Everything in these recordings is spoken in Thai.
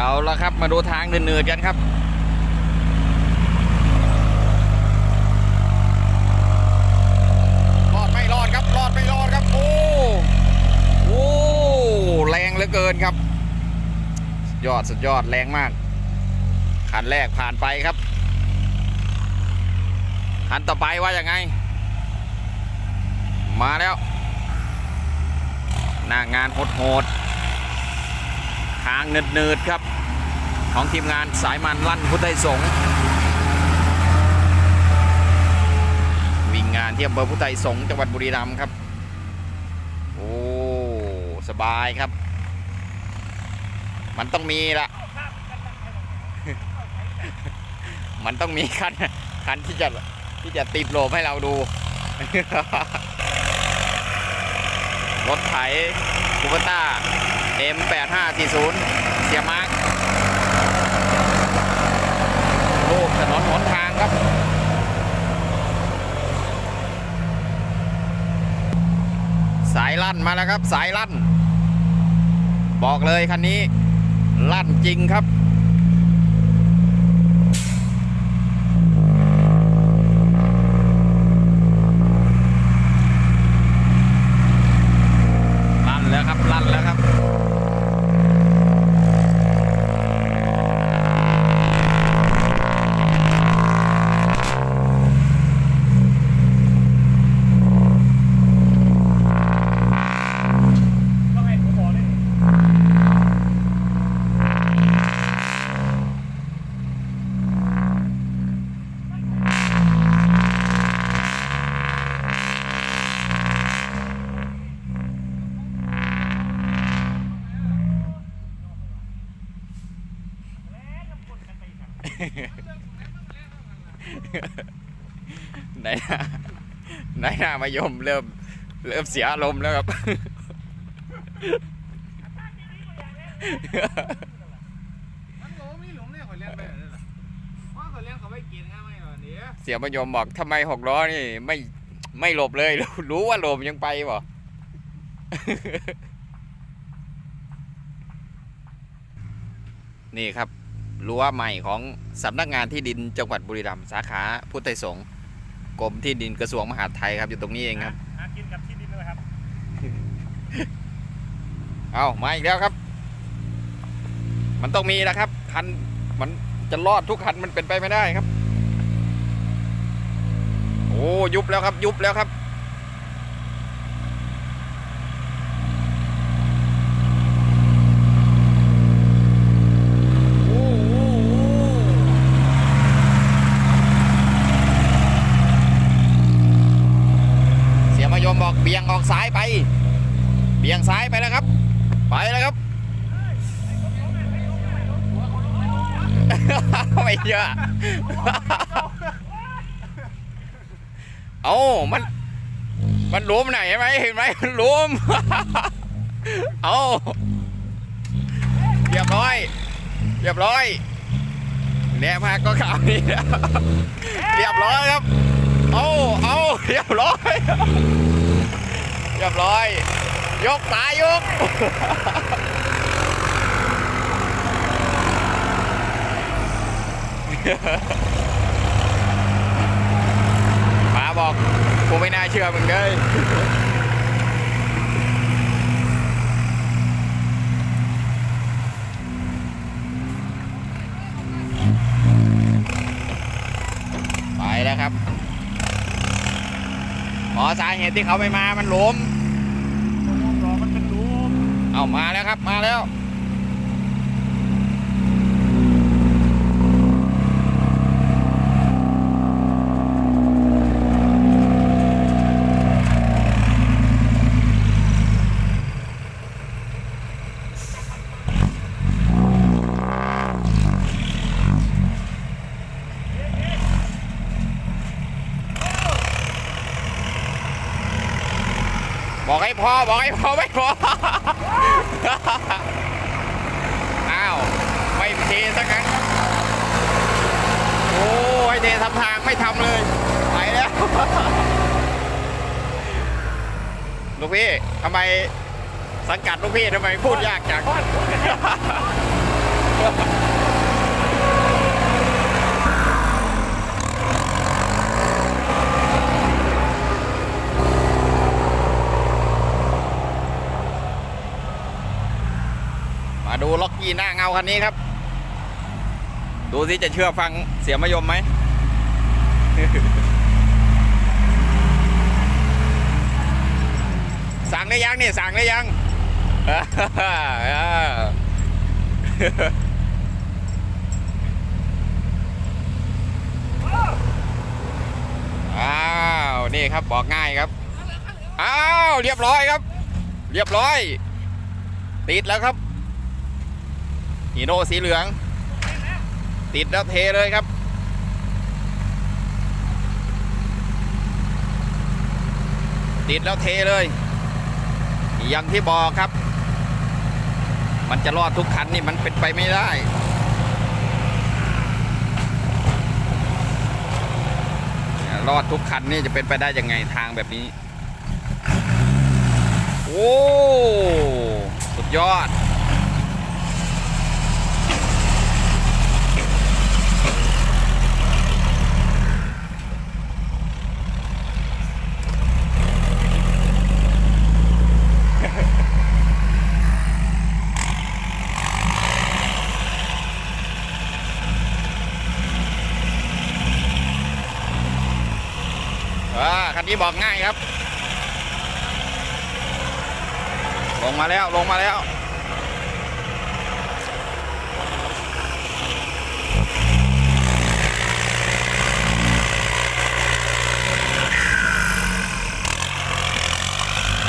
เอาละครับมาดูทางเนืดๆกันครับรอดไม่รอดครับรอดไม่รอดครับ โอ้โอ้แรงเหลือเกินครับ ยอดสุดยอดแรงมากคันแรกผ่านไปครับคันต่อไปว่าอย่างไง มาแล้ว หน้างานโหดๆทางเนืดๆครับ ของทีมงานสายมันลั่นพุทธสงฆ์วิ่งงานที่อำเภอพุทธสงฆ์จังหวัดบุรีรัมย์ครับ โอ้สบายครับ มันต้องมีละมันต้องมีคันคันที่จะที่จะติดโลมให้เราดู รถไถคูเปต้า M8540 เสียมาร์กรูป ถนนหนทางครับสายลั่นมาแล้วครับ สายลั่น บอกเลยคันนี้ ลั่นจริงครับามายมเริ่มเริ่มเสียอารมณ์แล้วครับ มันโง่ไม่หลงเนี่ยขอเลี้ยงไปเลยล่ะเพราะขอเลี้ยงเขาไม่กินง่ายไม่หรอกเดี๋ยวเสียมายมบอกทำไมหกล้อนี่ไม่ไม่หลบเลย รู้ว่าหลบยังไปบ่นี่ครับรั้วใหม่ของสำนักงานที่ดินจังหวัดบุรีรัมย์สาขาพุทธไทยสงฆ์ กรมที่ดินกระทรวงมหาดไทยครับอยู่ตรงนี้เองครับ หากินกับที่ดินเลยครับ เอามาอีกแล้วครับ มันต้องมีนะครับคันมันจะรอดทุกคันมันเป็นไปไม่ได้ครับ โอ้ยุบแล้วครับ ยุบแล้วครับ โอ้โหเสียมายมบอกเบี่ยงออกซ้ายไป เบี่ยงซ้ายไปแล้วครับ ไปแล้วครับ ไม่ เยอะ เอามัน มันลุมไหนไหมเห็นไหมมันลุมเอาเรียบร้อย เรียบร้อยแน่มากก็ข่าวนี้นะเรียบร้อยครับ เอาเอาเรียบร้อย เรียบร้อย ยกตายยก ป๋าบอกกูไม่น่าเชื่อมึงเลยไปแล้วครับอ๋อสาเหตุที่เขาไม่มามันหลมรอมันเป็นรูมเอามาแล้วครับมาแล้ว บอกให้พอ บอกให้พอ ไม่พอ อ้าว ไม่เทสักครั้งโอ้ยเททำทางไม่ทำเลย ไปแล้ว ลูกพี่ทำไมสังกัดลูกพี่ทำไมพูดยากจัง มาดูล็อกกี้หน้าเงาคันนี้ครับ ดูสิจะเชื่อฟังเสียมยมไหมสั่งได้ยังนี่สั่งได้ยังอ้าวนี่ครับบอกง่ายครับอ้าวเรียบร้อยครับ เรียบร้อย ติดแล้วครับ ฮีโน่สีเหลือง ติดแล้วเทเลยครับ ติดแล้วเทเลย อย่างที่บอกครับ มันจะรอดทุกคันนี่มันเป็นไปไม่ได้รอดทุกคันนี่จะเป็นไปได้ยังไงทางแบบนี้ โอ้ สุดยอด อ่าคั นี้บอกง่ายครับ ลงมาแล้วลงมาแล้ว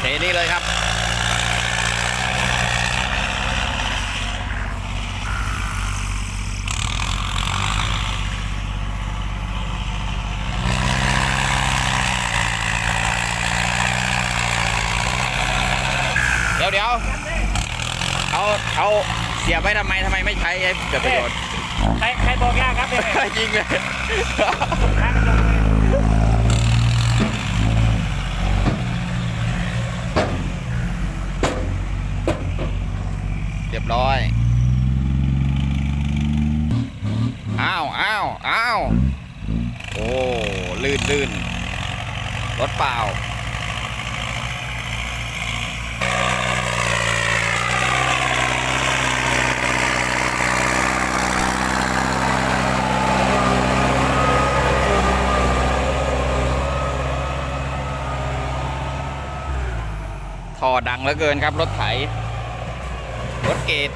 เทนี่เลยครับ เดี๋ยวเดี๋ยว เอาเอาเสียบไว้ทำไมทำไมไม่ใช้ให้เกิดประโยชน์ใครใครบอกยากครับเนี่ยยิงเลยทางกระจกเลยเรียบร้อย อ้าวอ้าวอ้าวโอ้ ลื่นลื่นรถเปล่า อดังเหลือเกินครับ รถไถ รถเกต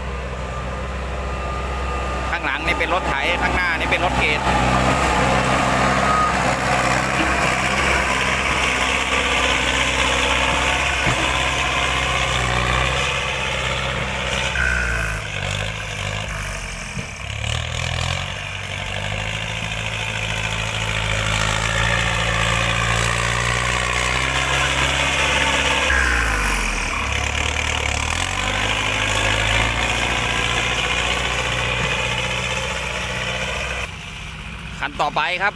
ข้างหลังนี่เป็นรถไถ ข้างหน้านี่เป็นรถเกต คันต่อไปครับ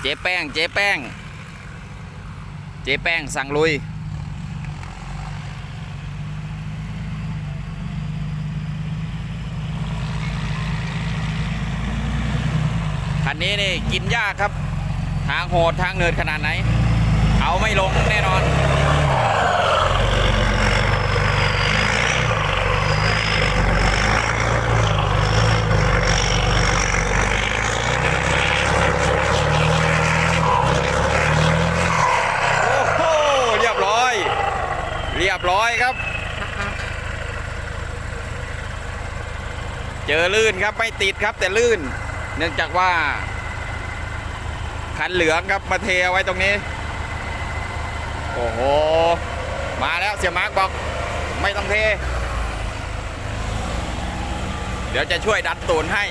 เจ๊แป้ง เจ๊แป้ง เจ๊แป้งสั่งลุย คันนี้นี่กินยากครับ ทางโหดทางเนินขนาดไหน เอาไม่ลงแน่นอน โอ้โหเรียบร้อย เรีย บร้อยครับ เจอลื่นครับไม่ติดครับแต่ลื่น เนื่องจากว่า คันเหลืองครับมาเทเอาไว้ตรงนี้ โอ้โห มาแล้วเสียมาร์กบอก ไม่ต้องเท เดี๋ยวจะช่วยดันตูนให้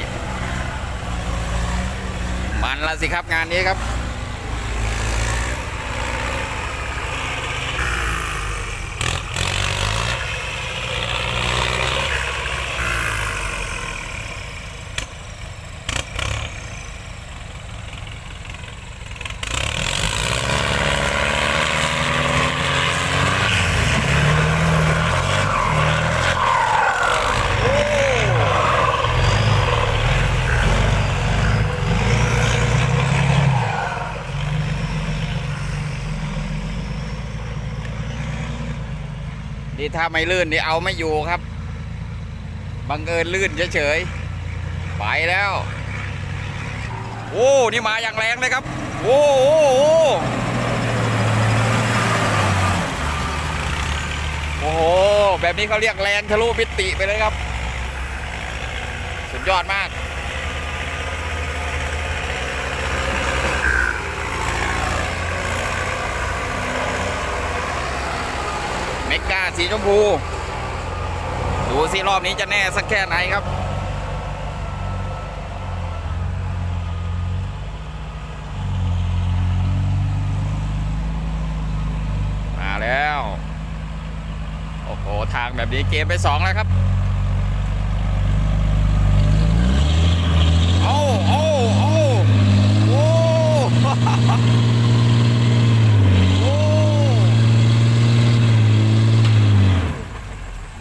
มันละสิครับงานนี้ครับ ไม่ลื่นนี่เอาไม่อยู่ครับ บังเอิญลื่นเฉยๆ ไปแล้ว โอ้ นี่มาอย่างแรงเลยครับ โอ้โอ้โอ้โอ้โห แบบนี้เขาเรียกแรงทะลุมิติไปเลยครับ สุดยอดมาก เมกาสีชมพู ดูสิรอบนี้จะแน่สักแค่ไหนครับ มาแล้ว โอ้โห ทางแบบนี้เกมไปสองแล้วครับ โอ้โอ้โอ้โอ้ โอ้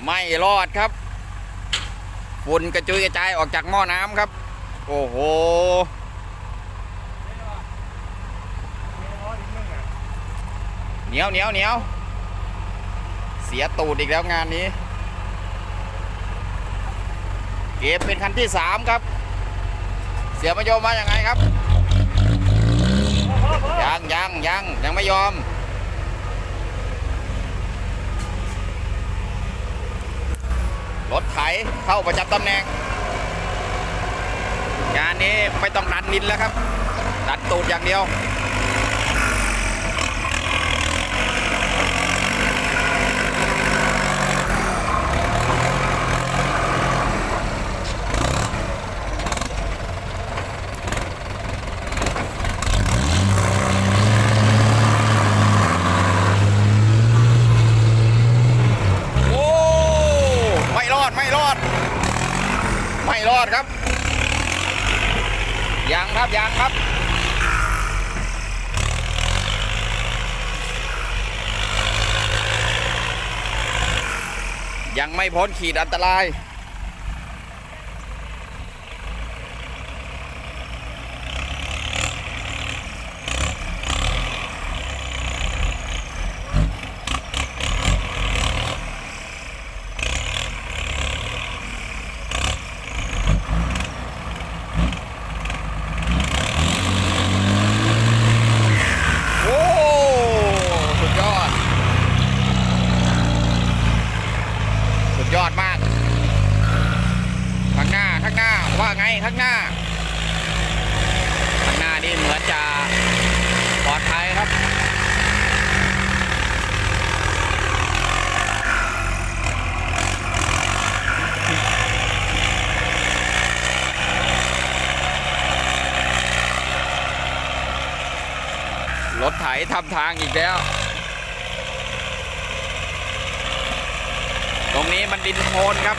ไม่ร อดครับฝุ่นกระจุยกระจายออกจากหม้อน้ำครับ โอ้โหเหนียวเหนียวเหนียวเสียตูดอีกแล้วงานนี้ เกมเป็นคันที่สามครับ เสียมายอมมาอย่างไงครับ ยังยังยังยังไม่ยอม รถไถ เข้าประจำตำแหน่ง งานนี้ไม่ต้องดันนินแล้วครับ ดันตูดอย่างเดียว โอ้ ไม่รอด ไม่รอด ไม่รอดครับ ยังครับยังครับ ยังไม่พ้นขีดอันตราย โอ้ สุดยอด สุดยอดมาก ข้างหน้า ข้างหน้า ว่าไง ข้างหน้า ข้างหน้านี่เหมือนจะปลอดภัยครับ รถไถ ทำทางอีกแล้ว ตรงนี้มันดินโคลนครับ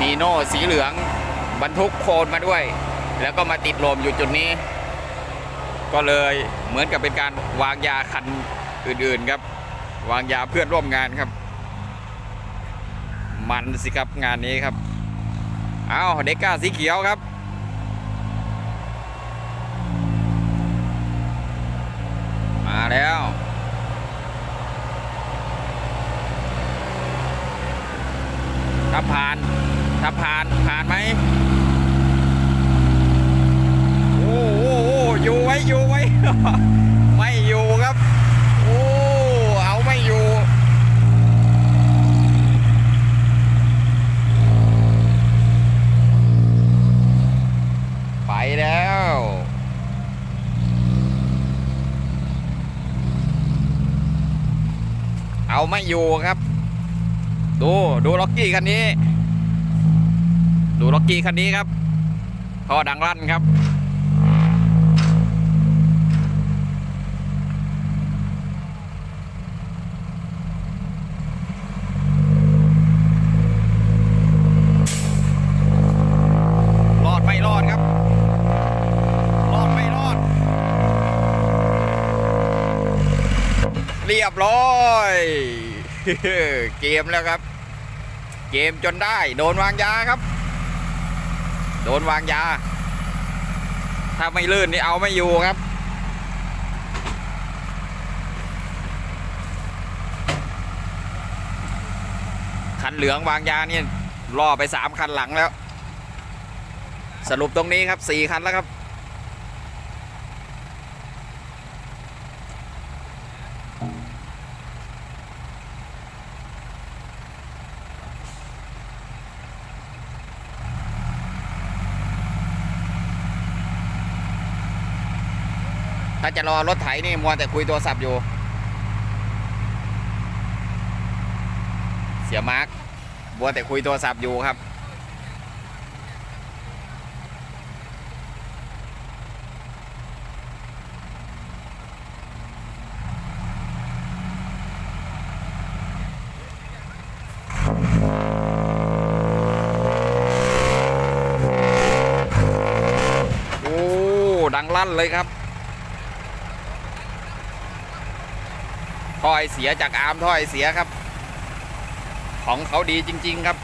นีโน่สีเหลืองบรรทุกโคลนมาด้วย แล้วก็มาติดลมอยู่จุดนี้ ก็เลยเหมือนกับเป็นการวางยาคัน อื่นๆครับ วางยาเพื่อนร่วมงานครับ มันสิครับงานนี้ครับ เอาเด็กก้าสีเขียวครับมาแล้วถ้าผ่านถ้าผ่านผ่านไหมโอ้โหอยู่ไว้อยู่ไว้ ไม่อยู่ครับ โอ้ เอาไม่อยู่ ไป แล้ว เอาไม่อยู่ครับ ดู ดูล็อกกี้คันนี้ ดูล็อกกี้คันนี้ครับท่อดังลั่นครับ เรียบร้อย เกมแล้วครับ เกมจนได้ โดนวางยาครับ โดนวางยา ถ้าไม่ลื่นนี่เอาไม่อยู่ครับ คันเหลืองวางยาเนี่ล่อไปสามคันหลังแล้ว สรุปตรงนี้ครับสี่คันแล้วครับ ถ้าจะรอรถไถนี่มัวแต่คุยโทรศัพท์อยู่ เสียมาร์กมัวแต่คุยโทรศัพท์อยู่ครับ โอ้ ดังลั่นเลยครับ ถ้อยเสียจากอาร์มถ้อยเสียครับ ของเขาดีจริง ๆครับ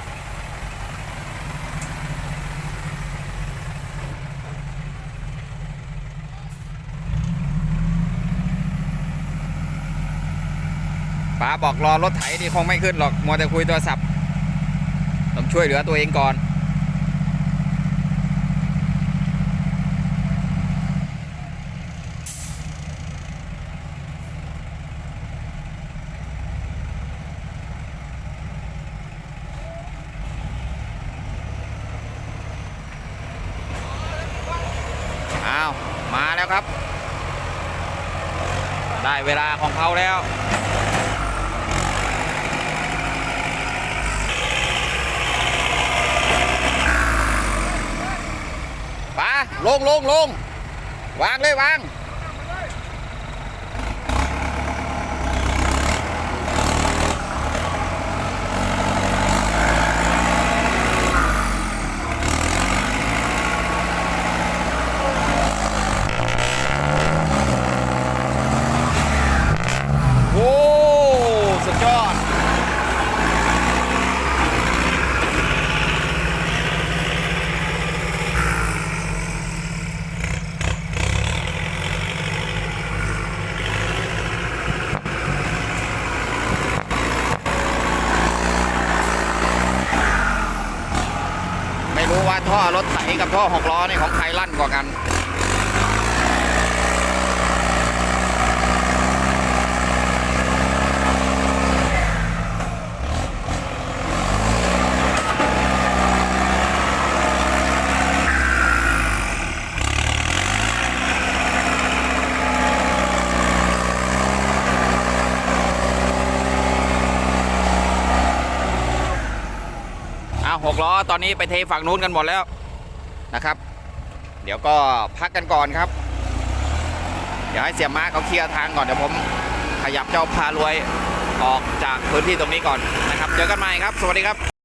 ป้าบอกรอรถไถนี่คงไม่ขึ้นหรอก มัวแต่คุยโทรศัพท์ ต้องช่วยเหลือตัวเองก่อน อ้าว มาแล้วครับ ได้ เวลาของเขาแล้วปาลงลงลงวางเลยวาง โอ้ สุดยอด ไม่รู้ว่าท่อรถไถกับ ท่อหกล้อนี่ของใครลั่นกว่ากันอ้าวหกล้อตอนนี้ไปเทฝั่งนู้นกันหมดแล้ว นะครับ เดี๋ยวก็พักกันก่อนครับ เดี๋ยวให้เสียม้าเขาเคลียร์ทางก่อนเดี๋ยวผมขยับเจ้าพารวยออกจากพื้นที่ตรงนี้ก่อนนะครับ เจอกันใหม่ครับ สวัสดีครับ